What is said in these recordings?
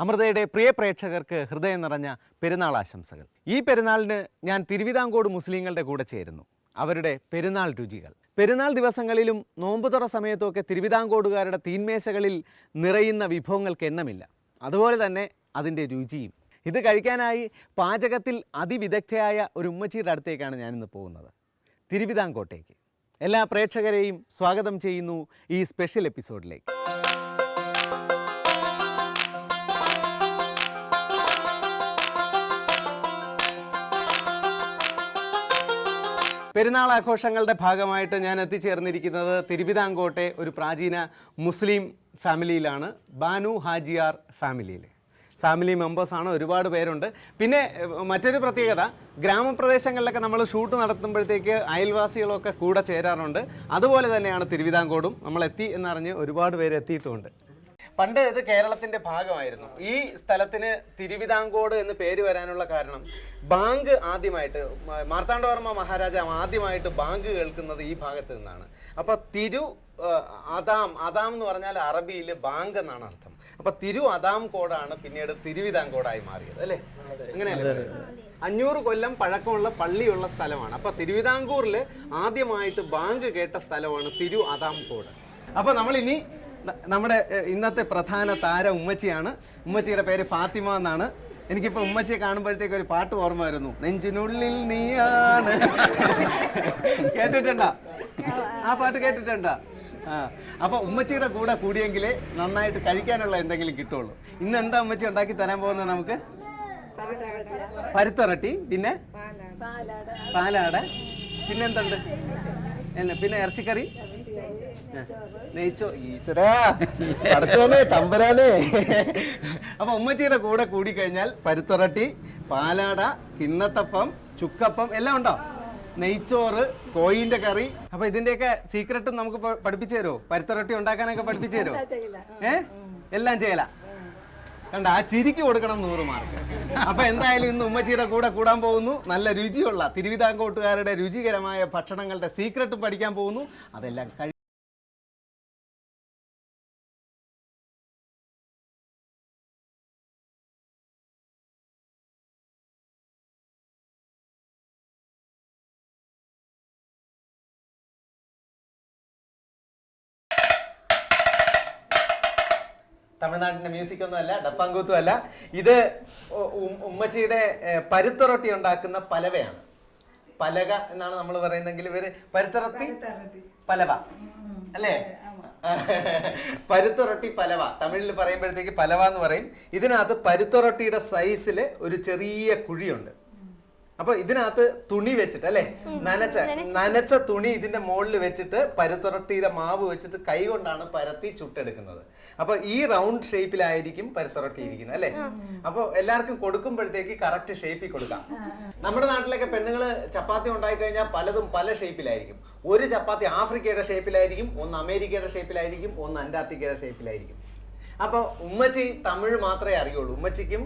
അമൃതയുടെ പ്രിയ പ്രേക്ഷകർക്ക് ഹൃദയം നിറഞ്ഞ പെരുന്നാൾ ആശംസകൾ. ഈ പെരുന്നാളിന് ഞാൻ തിരുവിതാംകോട് മുസ്ലിങ്ങളുടെ കൂടെ ചേരുന്നു. അവരുടെ പെരുന്നാൾ രുചികൾ. പെരുന്നാൾ ദിവസങ്ങളിലും നോമ്പുതുറ സമയത്തുമൊക്കെ തിരുവിതാംകോടുകാരുടെ തീന്മേശകളിൽ നിറയുന്ന വിഭവങ്ങൾക്ക് എണ്ണമില്ല. അതുപോലെ തന്നെ അതിന്റെ രുചിയും. ഇത് കഴിക്കാനായി പാചകത്തിൽ അതിവിദഗ്ധയായ ഒരു ഉമ്മച്ചിയുടെ അടുത്തേക്കാണ് ഞാനിന്ന് പോകുന്നത്. തിരുവിതാംകോട്ടേക്ക്. എല്ലാ പ്രേക്ഷകരെയും സ്വാഗതം ചെയ്യുന്നു ഈ സ്പെഷ്യൽ എപ്പിസോഡിലേക്ക്. പെരുന്നാൾ ആഘോഷങ്ങളുടെ ഭാഗമായിട്ട് ഞാൻ എത്തിച്ചേർന്നിരിക്കുന്നത് തിരുവിതാംകോട്ടെ ഒരു പ്രാചീന മുസ്ലിം ഫാമിലിയിലാണ്. ബാനു ഹാജിയാർ ഫാമിലിയിൽ ഫാമിലി മെമ്പേഴ്സാണ് ഒരുപാട് പേരുണ്ട്. പിന്നെ മറ്റൊരു പ്രത്യേകത ഗ്രാമപ്രദേശങ്ങളിലൊക്കെ നമ്മൾ ഷൂട്ട് നടത്തുമ്പോഴത്തേക്ക് അയൽവാസികളൊക്കെ കൂടെ ചേരാറുണ്ട്. അതുപോലെ തന്നെയാണ് തിരുവിതാംകോടും. നമ്മൾ എത്തി എന്നറിഞ്ഞ് ഒരുപാട് പേര് എത്തിയിട്ടുമുണ്ട്. പണ്ട് ഇത് കേരളത്തിന്റെ ഭാഗമായിരുന്നു. ഈ സ്ഥലത്തിന് തിരുവിതാംകോട് എന്ന് പേര് വരാനുള്ള കാരണം ബാങ്ക് ആദ്യമായിട്ട് മാർത്താണ്ഡവർമ്മ മഹാരാജാവ് ആദ്യമായിട്ട് ബാങ്ക് കേൾക്കുന്നത് ഈ ഭാഗത്ത് നിന്നാണ്. അപ്പൊ തിരു അതാം അതാം എന്ന് പറഞ്ഞാൽ അറബിയിൽ ബാങ്ക് എന്നാണ് അർത്ഥം. അപ്പൊ തിരു അതാം കോടാണ് പിന്നീട് തിരുവിതാംകോടായി മാറിയത് അല്ലേ? അങ്ങനെയല്ലേ അഞ്ഞൂറ് കൊല്ലം പഴക്കമുള്ള പള്ളിയുള്ള സ്ഥലമാണ്. അപ്പൊ തിരുവിതാംകൂറിൽ ആദ്യമായിട്ട് ബാങ്ക് കേട്ട സ്ഥലമാണ് തിരു അതാം കോട്. അപ്പൊ നമ്മൾ ഇനി നമ്മുടെ ഇന്നത്തെ പ്രധാന താര ഉമ്മച്ചിയാണ്. ഉമ്മച്ചിയുടെ പേര് ഫാത്തിമ എന്നാണ്. എനിക്കിപ്പോ ഉമ്മച്ചിയെ കാണുമ്പോഴത്തേക്ക് ഒരു പാട്ട് ഓർമ്മ വരുന്നു. നെഞ്ചിനുള്ളിൽ നീയാണ്. കേട്ടിട്ടുണ്ട? ആ പാട്ട് കേട്ടിട്ടുണ്ട? ആ. അപ്പൊ ഉമ്മച്ചിയുടെ കൂടെ കൂടിയെങ്കിലേ നന്നായിട്ട് കഴിക്കാനുള്ള എന്തെങ്കിലും കിട്ടുള്ളൂ. ഇന്ന് എന്താ ഉമ്മച്ചി ഉണ്ടാക്കി തരാൻ പോകുന്നത് നമുക്ക്? പരുത്തിറട്ടി പിന്നെ? പാലാട. പിന്നെന്തുണ്ട് പിന്നെ ഇറച്ചിക്കറി. നെയ്ച്ചോ ഈശ്വരാ പടച്ചോനെ തമ്പരാനേ. അപ്പൊ ഉമ്മച്ചിയുടെ കൂടെ കൂടി കഴിഞ്ഞാൽ പരുത്തിറട്ടി പാലാട കിണ്ണത്തപ്പം ചുക്കപ്പം എല്ലാം ഉണ്ടോ? നെയ്ച്ചോറ് കോയിന്റെ കറി. അപ്പൊ ഇതിന്റെയൊക്കെ സീക്രട്ടും നമുക്ക് പഠിപ്പിച്ചു തരുമോ? പരുത്തിറട്ടി ഉണ്ടാക്കാനൊക്കെ പഠിപ്പിച്ചു തരുമോ? ഏ? എല്ലാം ചെയ്യല. കണ്ട ആ ചിരിക്ക് കൊടുക്കണം നൂറ് മാർക്ക്. അപ്പൊ എന്തായാലും ഇന്ന് ഉമ്മച്ചിയുടെ കൂടെ കൂടാൻ പോകുന്നു. നല്ല രുചിയുള്ള തിരുവിതാംകോട്ടുകാരുടെ രുചികരമായ ഭക്ഷണങ്ങളുടെ സീക്രട്ടും പഠിക്കാൻ പോകുന്നു. അതെല്ലാം തമിഴ്നാട്ടിന്റെ മ്യൂസിക് ഒന്നും അല്ല ഡപ്പാങ്കൂത്തും അല്ല. ഇത് ഉമ്മച്ചിയുടെ ഏഹ്, ഉണ്ടാക്കുന്ന പലവയാണ്. പലക എന്നാണ് നമ്മൾ പറയുന്നെങ്കിൽ ഇവർ പരുത്തിറട്ടി പലവ. അല്ലേ? പരുത്തുറട്ടി പലവ. തമിഴിൽ പറയുമ്പോഴത്തേക്ക് പലവ എന്ന് പറയും. ഇതിനകത്ത് പരുത്തുറട്ടിയുടെ സൈസിൽ ഒരു ചെറിയ കുഴിയുണ്ട്. അപ്പൊ ഇതിനകത്ത് തുണി വെച്ചിട്ട് അല്ലെ? നനച്ച നനച്ച. തുണി ഇതിന്റെ മുകളിൽ വെച്ചിട്ട് പരുത്തുരട്ടിയുടെ മാവ് വെച്ചിട്ട് കൈ കൊണ്ടാണ് പരത്തി ചുട്ടെടുക്കുന്നത്. അപ്പൊ ഈ റൗണ്ട് ഷേപ്പിലായിരിക്കും പരുത്തിറട്ടി ഇരിക്കുന്നത് അല്ലെ അപ്പൊ എല്ലാവർക്കും കൊടുക്കുമ്പോഴത്തേക്ക് കറക്റ്റ് ഷേപ്പിൽ കൊടുക്കാം. നമ്മുടെ നാട്ടിലൊക്കെ പെണ്ണുങ്ങൾ ചപ്പാത്തി ഉണ്ടായി കഴിഞ്ഞാൽ പലതും പല ഷേപ്പിലായിരിക്കും. ഒരു ചപ്പാത്തി ആഫ്രിക്കയുടെ ഷേപ്പിലായിരിക്കും ഒന്ന് അമേരിക്കയുടെ ഷേപ്പിലായിരിക്കും ഒന്ന് അന്റാർട്ടിക്കയുടെ ഷേപ്പിലായിരിക്കും. അപ്പൊ ഉമ്മച്ചി തമിഴ് മാത്രമേ അറിയുള്ളൂ. ഉമ്മച്ചിക്കും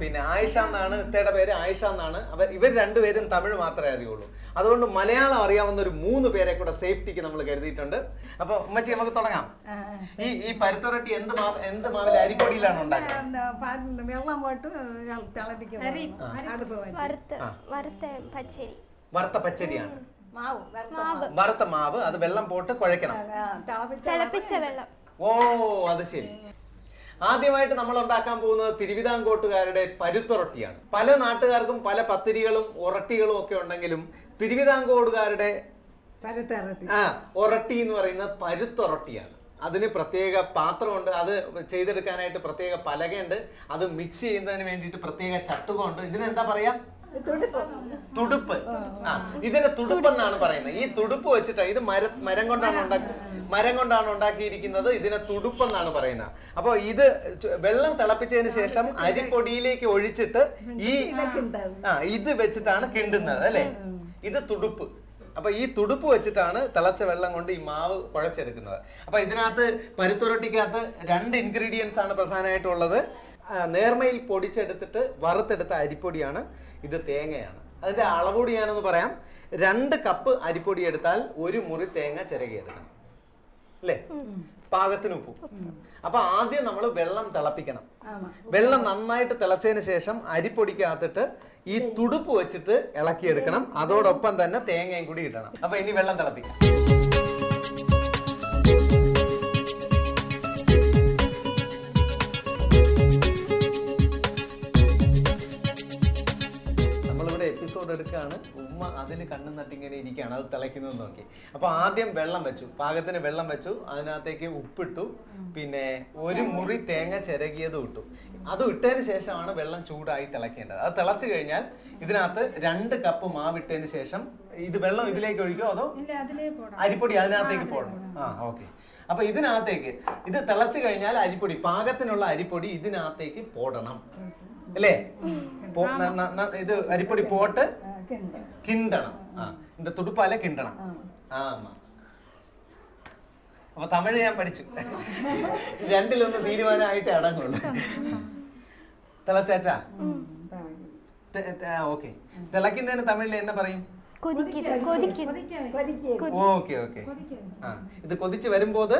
പിന്നെ ആയിഷ എന്നാണ് ഇത്തയുടെ പേര് ആയിഷ എന്നാണ്. അപ്പൊ ഇവർ രണ്ടുപേരും തമിഴ് മാത്രമേ അറിയുള്ളൂ. അതുകൊണ്ട് മലയാളം അറിയാവുന്ന ഒരു മൂന്ന് പേരെ കൂടെ സേഫ്റ്റിക്ക് നമ്മൾ കരുതിയിട്ടുണ്ട്. അപ്പൊ ഉമ്മച്ചി നമുക്ക് തുടങ്ങാം. ഈ ഈ പരുത്തുരട്ടി എന്ത് മാ എന്ത് മാവിൽ അരിപ്പൊടിയിലാണ് ഉണ്ടാക്കുന്നത്? വറുത്ത പച്ചരിയാണ്. വറുത്ത മാവ്. അത് വെള്ളം പോട്ട് കുഴക്കണം വെള്ളം. ഓ അത് ശരി. ആദ്യമായിട്ട് നമ്മൾ ഉണ്ടാക്കാൻ പോകുന്നത് തിരുവിതാംകോട്ടുകാരുടെ പരുത്തൊറട്ടിയാണ്. പല നാട്ടുകാർക്കും പല പത്തിരികളും ഉറട്ടികളും ഒക്കെ ഉണ്ടെങ്കിലും തിരുവിതാംകോടുകാരുടെ ആ ഉറട്ടി എന്ന് പറയുന്ന പരുത്തൊറട്ടിയാണ്. അതിന് പ്രത്യേക പാത്രമുണ്ട്. അത് ചെയ്തെടുക്കാനായിട്ട് പ്രത്യേക പലകയുണ്ട്. അത് മിക്സ് ചെയ്യുന്നതിന് വേണ്ടിയിട്ട് പ്രത്യേക ചട്ടുകമുണ്ട്. ഇതിനെന്താ പറയാ? തുടുപ്പ്. ആ ഇതിന് തുടുപ്പ് എന്നാണ് പറയുന്നത്. ഈ തുടുപ്പ് വെച്ചിട്ട് ഇത് മര മരം കൊണ്ടാണ് ഉണ്ടാക്കി മരം കൊണ്ടാണ് ഉണ്ടാക്കിയിരിക്കുന്നത്. ഇതിനെ തുടുപ്പ് എന്നാണ് പറയുന്നത്. അപ്പോൾ ഇത് വെള്ളം തിളപ്പിച്ചതിന് ശേഷം അരിപ്പൊടിയിലേക്ക് ഒഴിച്ചിട്ട് ഈ ആ ഇത് വെച്ചിട്ടാണ് കിണ്ടുന്നത് അല്ലേ? ഇത് തുടുപ്പ്. അപ്പൊ ഈ തുടുപ്പ് വെച്ചിട്ടാണ് തിളച്ച വെള്ളം കൊണ്ട് ഈ മാവ് കുഴച്ചെടുക്കുന്നത്. അപ്പൊ ഇതിനകത്ത് പരുത്തുരട്ടിക്കകത്ത് രണ്ട് ഇൻഗ്രീഡിയൻസ് ആണ് പ്രധാനമായിട്ടുള്ളത് നേർമയിൽ പൊടിച്ചെടുത്തിട്ട് വറുത്തെടുത്ത അരിപ്പൊടിയാണ്. ഇത് തേങ്ങയാണ്. അതിന്റെ അളവുകൂടി ഞാനൊന്ന് പറയാം. രണ്ട് കപ്പ് അരിപ്പൊടി എടുത്താൽ ഒരു മുറി തേങ്ങ ചിരകിയെടുക്കണം. അല്ലേ? പാകത്തിന് ഉപ്പും. അപ്പൊ ആദ്യം നമ്മൾ വെള്ളം തിളപ്പിക്കണം. വെള്ളം നന്നായിട്ട് തിളച്ചതിന് ശേഷം അരിപ്പൊടിക്കകത്തിട്ട് ഈ തുടുപ്പ് വെച്ചിട്ട് ഇളക്കിയെടുക്കണം. അതോടൊപ്പം തന്നെ തേങ്ങയും കൂടി ഇടണം. അപ്പൊ ഇനി വെള്ളം തിളപ്പിക്കാം. എടുക്കുകയാണ് ഉമ്മ അതിൽ കണ്ണു നട്ടിങ്ങനെ ഇരിക്കുകയാണ്. അത് തിളയ്ക്കുന്നത് നോക്കി. അപ്പൊ ആദ്യം വെള്ളം വെച്ചു. പാകത്തിന് വെള്ളം വെച്ചു. അതിനകത്തേക്ക് ഉപ്പിട്ടു. പിന്നെ ഒരു മുറി തേങ്ങ ചിരകിയതും ഇട്ടു. അത് ഇട്ടതിന് ശേഷമാണ് വെള്ളം ചൂടായി തിളയ്ക്കേണ്ടത്. അത് തിളച്ചു കഴിഞ്ഞാൽ ഇതിനകത്ത് രണ്ട് കപ്പ് മാവിട്ടതിന് ശേഷം ഇത് വെള്ളം ഇതിലേക്ക് ഒഴിക്കോ അതോ അരിപ്പൊടി അതിനകത്തേക്ക് പോകണം ആ ഓക്കെ. അപ്പൊ ഇതിനകത്തേക്ക് ഇത് തിളച്ചു കഴിഞ്ഞാൽ അരിപ്പൊടി പാകത്തിനുള്ള അരിപ്പൊടി ഇതിനകത്തേക്ക് പോടണം. അല്ലേ പോ- ന- ന- ന- ഇത് അരിപ്പൊടി പോട്ട് ആ, കിണ്ടണം. കിണ്ടണം ആ இந்த തുടുപ്പാല കിണ്ടണം ആ അമ്മ അപ്പൊ തമിഴ് ഞാൻ പഠിച്ചു രണ്ടിലൊന്ന് തീരുമാനമായിട്ട് അടങ്ങുള്ളൂ തിളച്ചാച്ചാ ഉം, തിളയ്ക്കും. ഓക്കെ തിളക്കുന്നതിന് തമിഴിൽ എന്നാ പറയും കൊതിക്കുക കൊതിക്കുന്നു കൊതിക്കാൻ വെക്കും. ഓക്കെ ഓക്കെ കൊതിക്കാൻ വെക്കും. ആ ഇത് കൊതിച്ച് വരുമ്പോൾ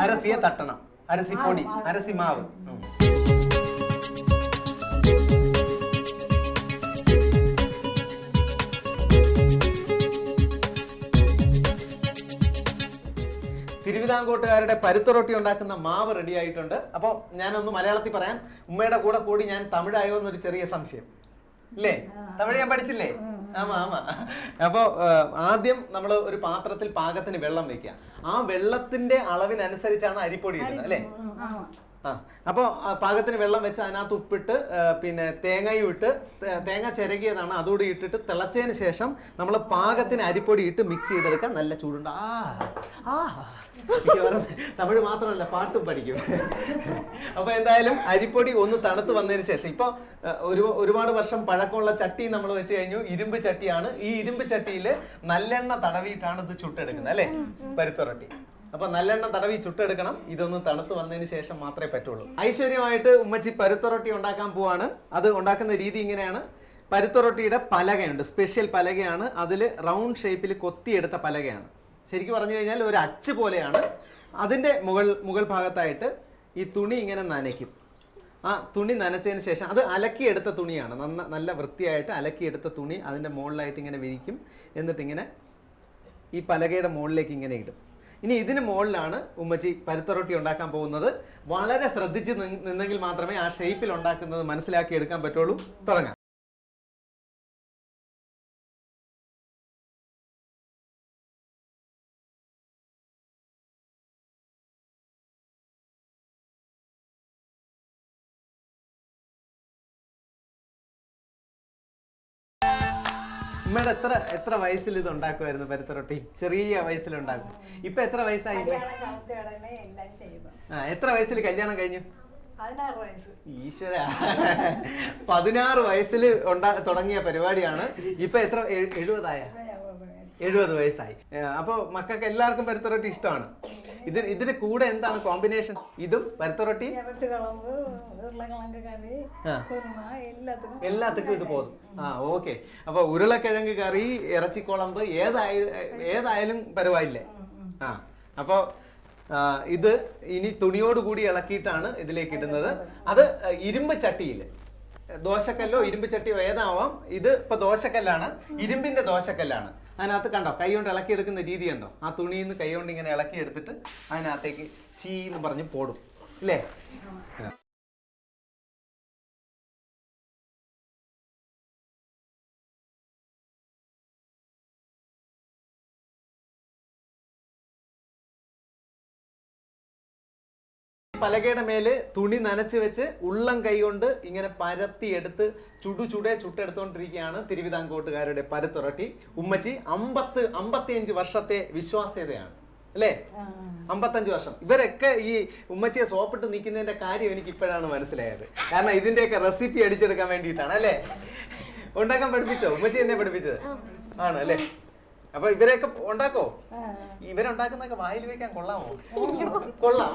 അരസിയെ തട്ടണം അരസി പൊടി അരസി മാവ് ഉം. തിരുവിതാംകൂട്ടുകാരുടെ പരുത്തുറൊട്ടി ഉണ്ടാക്കുന്ന മാവ് റെഡി ആയിട്ടുണ്ട്. അപ്പോൾ ഞാനൊന്ന് മലയാളത്തിൽ പറയാം. ഉമ്മയുടെ കൂടെ കൂടി ഞാൻ തമിഴായോ എന്നൊരു ചെറിയ സംശയം. ഇല്ലേ? തമിഴ് ഞാൻ പഠിച്ചില്ലേ? ആമാ ആമാ. അപ്പോൾ ആദ്യം നമ്മൾ ഒരു പാത്രത്തിൽ പാകത്തിന് വെള്ളം വെക്കുക. ആ വെള്ളത്തിന്റെ അളവിനനുസരിച്ചാണ് അരിപ്പൊടി ഇടുന്നത് അല്ലേ. ആ അപ്പോൾ പാകത്തിന് വെള്ളം വെച്ച് അതിനകത്ത് ഉപ്പിട്ട് പിന്നെ തേങ്ങയും ഇട്ട് തേങ്ങ ചിരകിയതാണ്. അതുകൂടി ഇട്ടിട്ട് തിളച്ചതിന് ശേഷം നമ്മൾ പാകത്തിന് അരിപ്പൊടി ഇട്ട് മിക്സ് ചെയ്തെടുക്കാൻ നല്ല ചൂടുണ്ട്. ആ ആ. തമിഴ് മാത്രമല്ല പാട്ടും പഠിക്കും. അപ്പോൾ എന്തായാലും അരിപ്പൊടി ഒന്ന് തണുത്ത് വന്നതിന് ശേഷം ഇപ്പോൾ ഒരു ഒരുപാട് വർഷം പഴക്കമുള്ള ചട്ടി നമ്മൾ വെച്ച് കഴിഞ്ഞു. ഇരുമ്പ് ചട്ടിയാണ്. ഈ ഇരുമ്പ് ചട്ടിയിൽ നല്ലെണ്ണ തടവിയിട്ടാണ് ഇത് ചുട്ടെടുക്കുന്നത് അല്ലേ? പരുത്തുറട്ടി അപ്പൊ നല്ലെണ്ണം തടവി ചുട്ടെടുക്കണം. ഇതൊന്ന് തണുത്ത് വന്നതിന് ശേഷം മാത്രമേ പറ്റുള്ളൂ. ഐശ്വര്യമായിട്ട് ഉമ്മച്ചി പരുത്തറൊട്ടി ഉണ്ടാക്കാൻ പോവാണ്. അത് ഉണ്ടാക്കുന്ന രീതി ഇങ്ങനെയാണ്. പരുത്തറൊട്ടിയുടെ പലകയുണ്ട്. സ്പെഷ്യൽ പലകയാണ്. അതിൽ റൗണ്ട് ഷേപ്പിൽ കൊത്തിയെടുത്ത പലകയാണ്. ശരിക്കും പറഞ്ഞു കഴിഞ്ഞാൽ ഒരു അച്ച് പോലെയാണ്. അതിന്റെ മുകൾ മുകൾ ഭാഗത്തായിട്ട് ഈ തുണി ഇങ്ങനെ നനയ്ക്കും. ആ തുണി നനച്ചതിന് ശേഷം അത് അലക്കിയെടുത്ത തുണിയാണ്. നന്ന നല്ല വൃത്തിയായിട്ട് അലക്കിയെടുത്ത തുണി അതിന്റെ മുകളിലായിട്ട് ഇങ്ങനെ വിരിക്കും. എന്നിട്ടിങ്ങനെ ഈ പലകയുടെ മുകളിലേക്ക് ഇങ്ങനെ ഇടും. ഇനി ഇതിന് മുകളിലാണ് ഉമ്മച്ചി പരുത്തറൊട്ടി ഉണ്ടാക്കാൻ പോകുന്നത്. വളരെ ശ്രദ്ധിച്ച് നിന്നെങ്കിൽ മാത്രമേ ആ ഷേപ്പിൽ ഉണ്ടാക്കുന്നത് മനസ്സിലാക്കി എടുക്കാൻ പറ്റുള്ളൂ. തുടങ്ങാം. ഉമ്മയുടെ എത്ര എത്ര വയസ്സിൽ ഇത് ഉണ്ടാക്കുമായിരുന്നു പരുത്തറൊട്ടി? ചെറിയ വയസ്സിൽ ഉണ്ടാക്കും ഇപ്പൊ എത്ര വയസ്സായി ആ എത്ര വയസ്സിൽ കല്യാണം കഴിഞ്ഞു? ഈശ്വര. പതിനാറ് വയസ്സിൽ ഉണ്ടാ തുടങ്ങിയ പരിപാടിയാണ്. ഇപ്പൊ എത്ര എഴു- എഴുപതായ? എഴുപത് വയസ്സായി. അപ്പൊ മക്കൾക്ക് എല്ലാവർക്കും പരുത്തറൊട്ടി ഇഷ്ടമാണ്. ഇത് ഇതിന് കൂടെ എന്താണ് കോമ്പിനേഷൻ ഇതും. കുറുമ എല്ലാത്തിനും എല്ലാത്തിനും ഇത് പോകും ആ ഓക്കെ. അപ്പൊ ഉരുളക്കിഴങ്ങ് കറി ഇറച്ചിക്കുളമ്പ് ഏതായാലും ഏതായാലും പരവായില്ലേ? ആ അപ്പോൾ ഇത് ഇനി തുണിയോട് കൂടി ഇളക്കിയിട്ടാണ് ഇതിലേക്ക് ഇടുന്നത്. അത് ഇരുമ്പ് ചട്ടിയിൽ ദോശക്കല്ലോ ഇരുമ്പ് ചട്ടിയോ ഏതാവാം ഇത് ഇപ്പൊ ദോശക്കല്ലാണ്. ഇരുമ്പിന്റെ ദോശക്കല്ലാണ്. അതിനകത്ത് കണ്ടോ? കൈ കൊണ്ട് ഇളക്കിയെടുക്കുന്ന രീതി കണ്ടോ? ആ തുണിയിൽ നിന്ന് കൈ കൊണ്ട് ഇങ്ങനെ ഇളക്കി എടുത്തിട്ട് അതിനകത്തേക്ക് ശീ എന്ന് പറഞ്ഞ് പോടും. അല്ലേ പലകയുടെ മേൽ തുണി നനച്ച് വെച്ച് ഉള്ളം കൈകൊണ്ട് ഇങ്ങനെ പരത്തി എടുത്ത് ചുടു ചുടെ ചുട്ടെടുത്തോണ്ടിരിക്കുകയാണ് തിരുവിതാംകോട്ടുകാരുടെ പരുത്തുറട്ടി. ഉമ്മച്ചി അമ്പത്ത് അമ്പത്തിയഞ്ച് വർഷത്തെ വിശ്വാസ്യതയാണ്. അല്ലേ? അമ്പത്തഞ്ച് വർഷം. ഇവരൊക്കെ ഈ ഉമ്മച്ചിയെ സോപ്പിട്ട് നിൽക്കുന്നതിന്റെ കാര്യം എനിക്ക് ഇപ്പോഴാണ് മനസ്സിലായത്. കാരണം ഇതിന്റെയൊക്കെ റെസിപ്പി അടിച്ചെടുക്കാൻ വേണ്ടിയിട്ടാണ് അല്ലേ? ഉണ്ടാക്കാൻ പഠിപ്പിച്ചോ? ഉമ്മച്ചി എന്നെ പഠിപ്പിച്ചത്? ആണ് അല്ലേ അപ്പൊ ഇവരെയൊക്കെ ഉണ്ടാക്കോ? ഇവരുണ്ടാക്കുന്നൊക്കെ വായിൽ വെക്കാൻ കൊള്ളാമോ? കൊള്ളാം.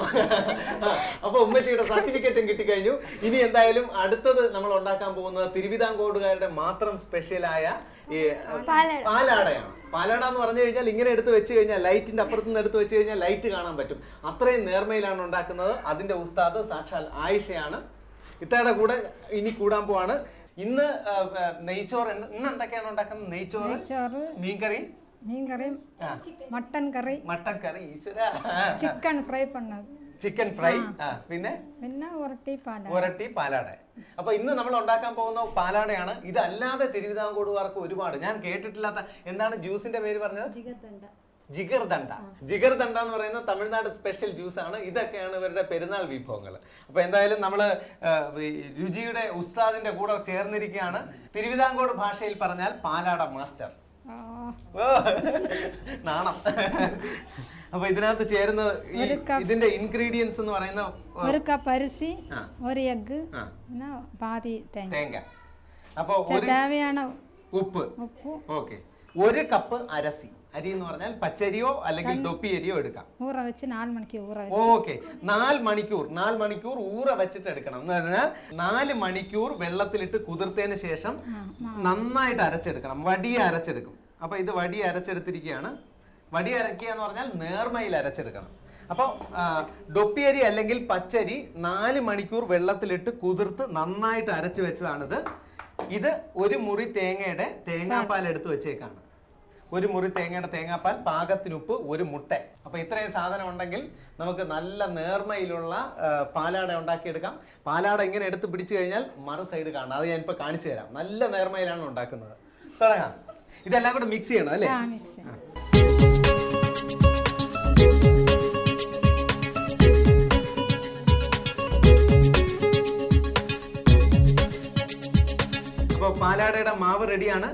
അപ്പൊ ഉമ്മച്ചിയുടെ സർട്ടിഫിക്കറ്റും കിട്ടിക്കഴിഞ്ഞു. ഇനി എന്തായാലും അടുത്തത് നമ്മൾ ഉണ്ടാക്കാൻ പോകുന്നത് തിരുവിതാംകോടുകാരുടെ മാത്രം സ്പെഷ്യലായ ഈ പാലാട. പാലാടയാണ്. പാലാട എന്ന് പറഞ്ഞു കഴിഞ്ഞാൽ ഇങ്ങനെ എടുത്ത് വെച്ച് കഴിഞ്ഞാൽ ലൈറ്റിന്റെ അപ്പുറത്ത് നിന്ന് എടുത്ത് വെച്ച് കഴിഞ്ഞാൽ ലൈറ്റ് കാണാൻ പറ്റും. അത്രയും നേർമയിലാണ് ഉണ്ടാക്കുന്നത്. അതിന്റെ ഉസ്താദ് സാക്ഷാൽ ആയിഷയാണ്. ഇത്തയുടെ കൂടെ ഇനി കൂടാൻ പോവാണ്. ഇന്ന് നെയ്ച്ചോറ് ഇന്ന് എന്തൊക്കെയാണ് ഉണ്ടാക്കുന്നത്? നെയ്ച്ചോറ്. മീൻകറി മീൻ കറി മട്ടൻ കറി. മട്ടൻ കറി ഈശ്വര. ചിക്കൻ ഫ്രൈ പണ്ണത്. ചിക്കൻ ഫ്രൈ പിന്നെ? പിന്നെ ഉരട്ടി പാലാട. ഉരട്ടി പാലാട. അപ്പൊ ഇന്ന് നമ്മൾ ഉണ്ടാക്കാൻ പോകുന്ന പാലാടയാണ്. ഇതല്ലാതെ തിരുവിതാംകൂടുകാർക്ക് ഒരുപാട്. ഞാൻ കേട്ടിട്ടില്ലാത്ത എന്താണ് ജ്യൂസിന്റെ പേര് പറഞ്ഞത്? ജിഗർ ദണ്ട എന്ന് പറയുന്ന തമിഴ്നാട് സ്പെഷ്യൽ ജ്യൂസ് ആണ് ഇതൊക്കെയാണ് ഇവരുടെ പെരുന്നാൾ വിഭവങ്ങൾ. അപ്പോൾ എന്തായാലും നമ്മൾ രുചിയുടെ ഉസ്താദിന്റെ കൂടെ ചേർന്നിരിക്കുകയാണ്. തിരുവിതാംകൂട് ഭാഷയിൽ പറഞ്ഞാൽ പാലാട മാസ്റ്റർ. നാണം. അപ്പൊ ഇതിനകത്ത് ചേരുന്ന ഇതിന്റെ ഇൻഗ്രീഡിയൻസ് എന്ന് പറയുന്ന ഒരു കപ്പ് അരിസി ഒരു എഗ്ഗ് പാതി തേങ്ങ. തേങ്ങ. അപ്പൊ തേവയാണ് ഉപ്പ്. ഉപ്പ്. ഓക്കെ. ഒരു കപ്പ് അരസി. അരി എന്ന് പറഞ്ഞാൽ പച്ചരിയോ അല്ലെങ്കിൽ ഡൊപ്പി അരിയോ എടുക്കാം. ഊറ വെച്ച് നാല് മണിക്കൂർ ഊറ ഓക്കെ. നാല് മണിക്കൂർ. നാല് മണിക്കൂർ ഊറ വെച്ചിട്ട് എടുക്കണം. എന്ന് പറഞ്ഞാൽ നാല് മണിക്കൂർ വെള്ളത്തിലിട്ട് കുതിർത്തതിന് ശേഷം നന്നായിട്ട് അരച്ചെടുക്കണം. വടിയെ അരച്ചെടുക്കും. അപ്പൊ ഇത് വടി അരച്ചെടുത്തിരിക്കുകയാണ്. വടി അരക്കുക എന്ന് പറഞ്ഞാൽ നേർമയിൽ അരച്ചെടുക്കണം. അപ്പോൾ ഡൊപ്പിയരി അല്ലെങ്കിൽ പച്ചരി നാല് മണിക്കൂർ വെള്ളത്തിലിട്ട് കുതിർത്ത് നന്നായിട്ട് അരച്ച് വെച്ചതാണിത്. ഇത് ഒരു മുറി തേങ്ങയുടെ തേങ്ങാപ്പാൽ എടുത്ത് വെച്ചേക്കാണ്. ഒരു മുറി തേങ്ങയുടെ തേങ്ങാപ്പാൽ പാകത്തിനുപ്പ് ഒരു മുട്ട. അപ്പോൾ ഇത്രയും സാധനം ഉണ്ടെങ്കിൽ നമുക്ക് നല്ല നേർമയിലുള്ള പാലാട ഉണ്ടാക്കിയെടുക്കാം. പാലാട ഇങ്ങനെ എടുത്ത് പിടിച്ചു കഴിഞ്ഞാൽ മറു സൈഡ് കാണാം. അത് ഇപ്പൊ കാണിച്ചു തരാം. നല്ല നേർമയിലാണ് ഉണ്ടാക്കുന്നത്. തുടങ്ങാം. ഇതെല്ലാം കൂടെ മിക്സ് ചെയ്യണം അല്ലേ? അപ്പോൾ പാലാടയുടെ മാവ് റെഡിയാണ്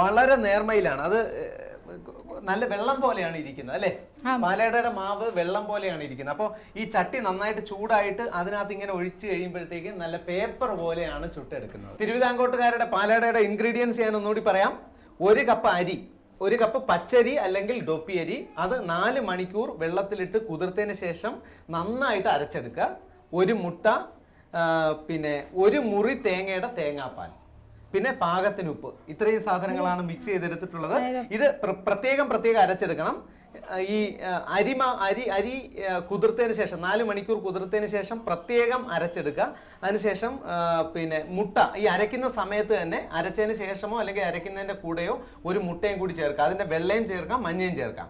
വളരെ നേർമയിലാണ്. അത് നല്ല വെള്ളം പോലെയാണ് ഇരിക്കുന്നത് അല്ലേ? പാലാടയുടെ മാവ് വെള്ളം പോലെയാണ് ഇരിക്കുന്നത്. അപ്പോൾ ഈ ചട്ടി നന്നായിട്ട് ചൂടായിട്ട് അതിനകത്ത് ഇങ്ങനെ ഒഴിച്ച് കഴിയുമ്പോഴത്തേക്ക് നല്ല പേപ്പർ പോലെയാണ് ചുട്ടെടുക്കുന്നത്. തിരുവിതാംകോട്ടുകാരുടെ പാലാടയുടെ ഇൻഗ്രീഡിയൻസ് ഞാൻ ഒന്നുകൂടി പറയാം. ഒരു കപ്പ് അരി ഒരു കപ്പ് പച്ചരി അല്ലെങ്കിൽ ഡൊപ്പിയരി അത് നാല് മണിക്കൂർ വെള്ളത്തിലിട്ട് കുതിർത്തതിന് ശേഷം നന്നായിട്ട് അരച്ചെടുക്കുക. ഒരു മുട്ട പിന്നെ ഒരു മുറി തേങ്ങയുടെ തേങ്ങാപ്പാൽ. പിന്നെ പാകത്തിന് ഉപ്പ്. ഇത്രയും സാധനങ്ങളാണ് മിക്സ് ചെയ്തെടുത്തിട്ടുള്ളത്. ഇത് പ്ര- പ്രത്യേകം പ്രത്യേകം അരച്ചെടുക്കണം. ഈ അരിമ അരി അരി കുതിർത്തതിന് ശേഷം നാല് മണിക്കൂർ കുതിർത്തതിന് ശേഷം പ്രത്യേകം അരച്ചെടുക്കുക. അതിനുശേഷം പിന്നെ മുട്ട ഈ അരയ്ക്കുന്ന സമയത്ത് തന്നെ അരച്ചതിന് ശേഷമോ അല്ലെങ്കിൽ അരയ്ക്കുന്നതിന്റെ കൂടെയോ ഒരു മുട്ടയും കൂടി ചേർക്കുക. അതിന്റെ വെള്ളയും ചേർക്കാം മഞ്ഞയും ചേർക്കാം.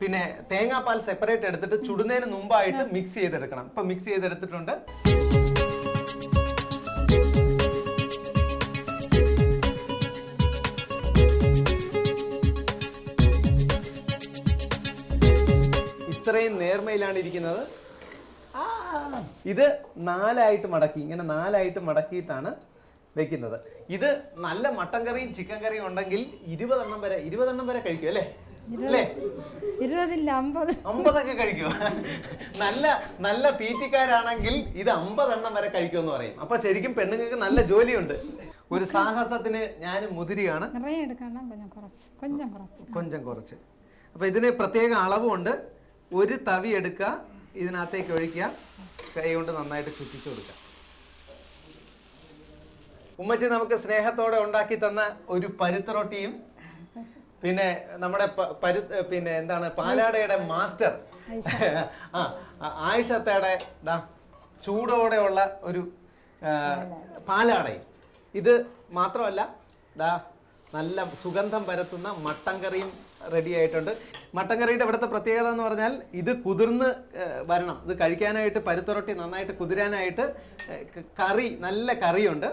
പിന്നെ തേങ്ങാപ്പാൽ സെപ്പറേറ്റ് എടുത്തിട്ട് ചുടുന്നതിന് മുമ്പായിട്ട് മിക്സ് ചെയ്തെടുക്കണം. ഇപ്പം മിക്സ് ചെയ്തെടുത്തിട്ടുണ്ട്. ഇത്രയും നേർമയിലാണ് ഇരിക്കുന്നത്. ഇത് നാലായിട്ട് മടക്കി ഇങ്ങനെ നാലായിട്ട് മടക്കിയിട്ടാണ് വെക്കുന്നത്. ഇത് നല്ല മട്ടൻ കറിയും ചിക്കൻ കറിയും ഉണ്ടെങ്കിൽ ഇരുപതെണ്ണം വരെ ഇരുപതെണ്ണം വരെ കഴിക്കും അല്ലേ? അമ്പതൊക്കെ കഴിക്കും. നല്ല നല്ല തീറ്റിക്കാരാണെങ്കിൽ ഇത് അമ്പതെണ്ണം വരെ കഴിക്കുമെന്ന് പറയും. അപ്പൊ ശരിക്കും പെണ്ണുങ്ങൾക്ക് നല്ല ജോലിയുണ്ട്. ഒരു സാഹസത്തിന് ഞാൻ മുതിരിയാണ് കൊഞ്ചം കുറച്ച്. അപ്പൊ ഇതിന് പ്രത്യേക അളവുണ്ട്. ഒരു തവി എടുക്കുക ഇതിനകത്തേക്ക് ഒഴിക്കുക കൈ കൊണ്ട് നന്നായിട്ട് ചുറ്റിച്ചു കൊടുക്കുക ഉമ്മച്ചി നമുക്ക് സ്നേഹത്തോടെ ഉണ്ടാക്കി തന്ന ഒരു പരുത്ത റൊട്ടിയും പിന്നെ നമ്മുടെ പരു പിന്നെ എന്താണ് പാലാടയുടെ മാസ്റ്റർ. ആ ആയിഷത്തയുടെ ദാ ചൂടോടെയുള്ള ഒരു പാലാടയും. ഇത് മാത്രമല്ല ദാ നല്ല സുഗന്ധം പരത്തുന്ന മട്ടൻ കറിയും റെഡി ആയിട്ടുണ്ട്. മട്ടൻ കറിയുടെ ഇവിടുത്തെ പ്രത്യേകത എന്ന് പറഞ്ഞാൽ ഇത് കുതിർന്ന് വരണം. ഇത് കഴിക്കാനായിട്ട് പരുത്തുരട്ടി നന്നായിട്ട് കുതിരാനായിട്ട് കറി നല്ല കറിയുണ്ട്.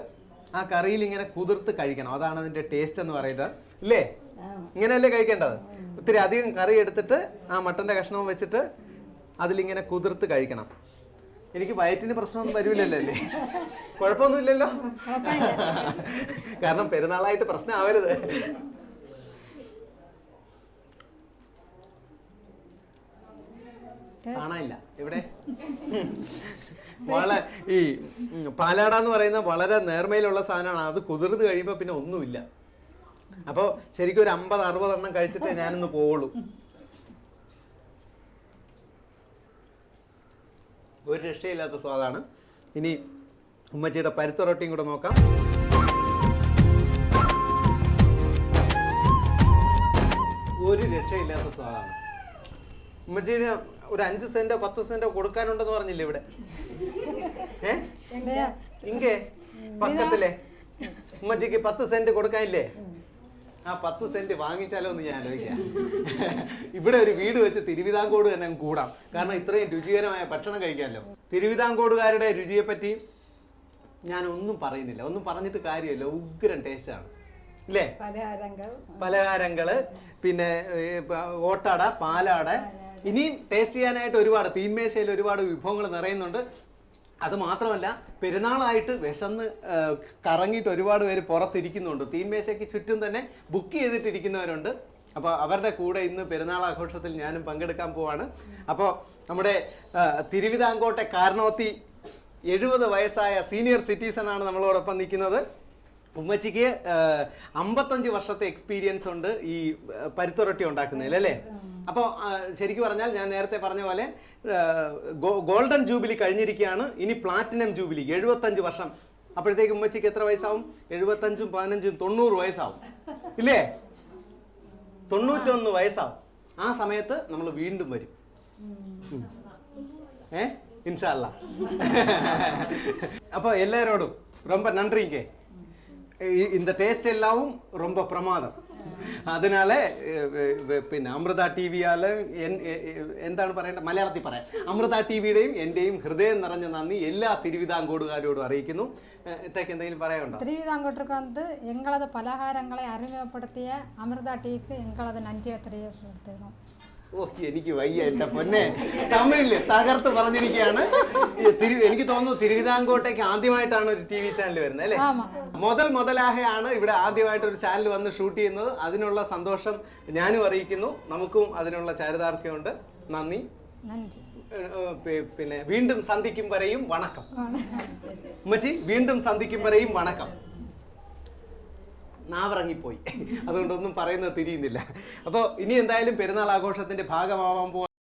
ആ കറിയിൽ ഇങ്ങനെ കുതിർത്ത് കഴിക്കണം. അതാണ് അതിന്റെ ടേസ്റ്റ് എന്ന് പറയുന്നത്. ഇല്ലേ? ഇങ്ങനെയല്ലേ കഴിക്കേണ്ടത്? ഒത്തിരി അധികം കറി എടുത്തിട്ട് ആ മട്ടന്റെ കഷ്ണവും വെച്ചിട്ട് അതിലിങ്ങനെ കുതിർത്ത് കഴിക്കണം. എനിക്ക് വയറ്റിന് പ്രശ്നമൊന്നും വരില്ലല്ലോ അല്ലേ? കുഴപ്പമൊന്നുമില്ലല്ലോ? കാരണം പെരുന്നാളായിട്ട് പ്രശ്നമാവരുത്. കാണാനില്ല. ഇവിടെ വളരെ ഈ പാലാട എന്ന് പറയുന്ന വളരെ നേർമയിലുള്ള സാധനമാണ്. അത് കുതിർന്ന് കഴിയുമ്പോൾ പിന്നെ ഒന്നുമില്ല. അപ്പോൾ ശരിക്കും ഒരു അമ്പത് അറുപത് എണ്ണം കഴിച്ചിട്ടേ ഞാനൊന്ന് പോവുള്ളൂ. ഒരു രക്ഷയില്ലാത്ത സ്വാദാണ്. ഇനി ഉമ്മച്ചിയുടെ പരുത്ത റൊട്ടിയും കൂടെ നോക്കാം. ഒരു രക്ഷയില്ലാത്ത സ്വാദാണ്. ഉമ്മച്ചീന് ഒരു അഞ്ച് സെന്റോ പത്ത് സെന്റോ കൊടുക്കാനുണ്ടെന്ന് പറഞ്ഞില്ലേ ഇവിടെ? ഇങ്കേ പക്കത്തില്ലേ? പക്കത്തിലെ ഉമ്മച്ചിക്ക് പത്ത് സെന്റ് കൊടുക്കാനില്ലേ? ആ പത്ത് സെന്റ് വാങ്ങിച്ചാലോ എന്ന് ഞാൻ ആലോചിക്കാം. ഇവിടെ ഒരു വീട് വെച്ച് തിരുവിതാംകോട് തന്നെ കൂടാം. കാരണം ഇത്രയും രുചികരമായ ഭക്ഷണം കഴിക്കാമല്ലോ. തിരുവിതാംകോടുകാരുടെ രുചിയെ പറ്റി ഞാൻ ഒന്നും പറയുന്നില്ല. ഒന്നും പറഞ്ഞിട്ട് കാര്യമില്ല. ഉഗ്രൻ ടേസ്റ്റാണ് ഇല്ലേ? പലഹാരങ്ങൾ. പലഹാരങ്ങൾ പിന്നെ ഓട്ടാട പാലാട. ഇനിയും ടേസ്റ്റ് ചെയ്യാനായിട്ട് ഒരുപാട് തീന്മേശയിൽ ഒരുപാട് വിഭവങ്ങൾ നിറയുന്നുണ്ട്. അത് മാത്രമല്ല പെരുന്നാളായിട്ട് വിശന്ന് കറങ്ങിയിട്ട് ഒരുപാട് പേര് പുറത്തിരിക്കുന്നുണ്ട്. തീന്മേശയ്ക്ക് ചുറ്റും തന്നെ ബുക്ക് ചെയ്തിട്ടിരിക്കുന്നവരുണ്ട്. അപ്പോൾ അവരുടെ കൂടെ ഇന്ന് പെരുന്നാൾ ആഘോഷത്തിൽ ഞാനും പങ്കെടുക്കാൻ പോവാണ്. അപ്പോൾ നമ്മുടെ തിരുവിതാംകോട്ടെ കാരണോത്തി എഴുപത് വയസ്സായ സീനിയർ സിറ്റിസൺ ആണ് നമ്മളോടൊപ്പം നിൽക്കുന്നത്. ഉമ്മച്ചിക്ക് അമ്പത്തഞ്ച് വർഷത്തെ എക്സ്പീരിയൻസ് ഉണ്ട് ഈ പരുത്തുരട്ടി ഉണ്ടാക്കുന്നതിൽ അല്ലേ? അപ്പോൾ ശരിക്കും പറഞ്ഞാൽ ഞാൻ നേരത്തെ പറഞ്ഞ പോലെ ആഹ്, ഗോ- ഗോൾഡൻ ജൂബിലി കഴിഞ്ഞിരിക്കുകയാണ് ഇനി പ്ലാറ്റിനം ജൂബിലി എഴുപത്തഞ്ച് വർഷം അപ്പോഴത്തേക്ക് ഉമ്മച്ചിക്ക് എത്ര വയസ്സാവും എഴുപത്തഞ്ചും പതിനഞ്ചും തൊണ്ണൂറ് വയസ്സാവും ഇല്ലേ തൊണ്ണൂറ്റൊന്ന് വയസ്സാവും ആ സമയത്ത് നമ്മൾ വീണ്ടും വരും ഏ ഇൻഷാല്ല അപ്പോൾ എല്ലാവരോടും ரொம்ப நன்றிங்க இ- இந்த டேஸ்ட் எல்லாவும் ரொம்ப பிரமாதம் അതിനാല് പിന്നെ അമൃത ടി വിയാൽ എന്താണ് പറയേണ്ടത്? മലയാളത്തിൽ പറയാം. അമൃത ടി വിയുടെയും എന്റെയും ഹൃദയം നിറഞ്ഞ നന്ദി എല്ലാ തിരുവിതാംകോടുകാരോടും അറിയിക്കുന്നു. ഇത്തേക്ക് എന്തെങ്കിലും പറയാനുണ്ടോ? തിരുവിതാംകോട്ടർക്ക് എങ്ങളത് പലഹാരങ്ങളെ അറിമുഖപ്പെടുത്തിയ അമൃത ടീക്ക് എങ്ങളത് നന്ദി തെളിയപ്പെടുത്തണം ഓ എനിക്ക് വയ്യ എന്റെ പൊന്നെ. തമിഴിൽ തകർത്ത് പറഞ്ഞിരിക്കുകയാണ്. എനിക്ക് തോന്നുന്നു തിരുവിതാംകോട്ടേക്ക് ആദ്യമായിട്ടാണ് ഒരു ടി വി ചാനൽ വരുന്നത് അല്ലേ? മുതൽ മുതലാഹയാണ് ഇവിടെ ആദ്യമായിട്ട് ഒരു ചാനൽ വന്ന് ഷൂട്ട് ചെയ്യുന്നത്. അതിനുള്ള സന്തോഷം ഞാനും അറിയിക്കുന്നു. നമുക്കും അതിനുള്ള ചാരിതാർത്ഥ്യമുണ്ട്. നന്ദി. പിന്നെ വീണ്ടും സന്ധിക്കും വരെയും വണക്കം. ഉമ്മച്ചി വീണ്ടും സന്ധിക്കും വരെയും വണക്കം. നാവിറങ്ങിപ്പോയി. അതുകൊണ്ടൊന്നും പറയുന്നത് തിരിയുന്നില്ല. അപ്പോൾ ഇനി എന്തായാലും പെരുന്നാൾ ആഘോഷത്തിന്റെ ഭാഗമാവാൻ പോകും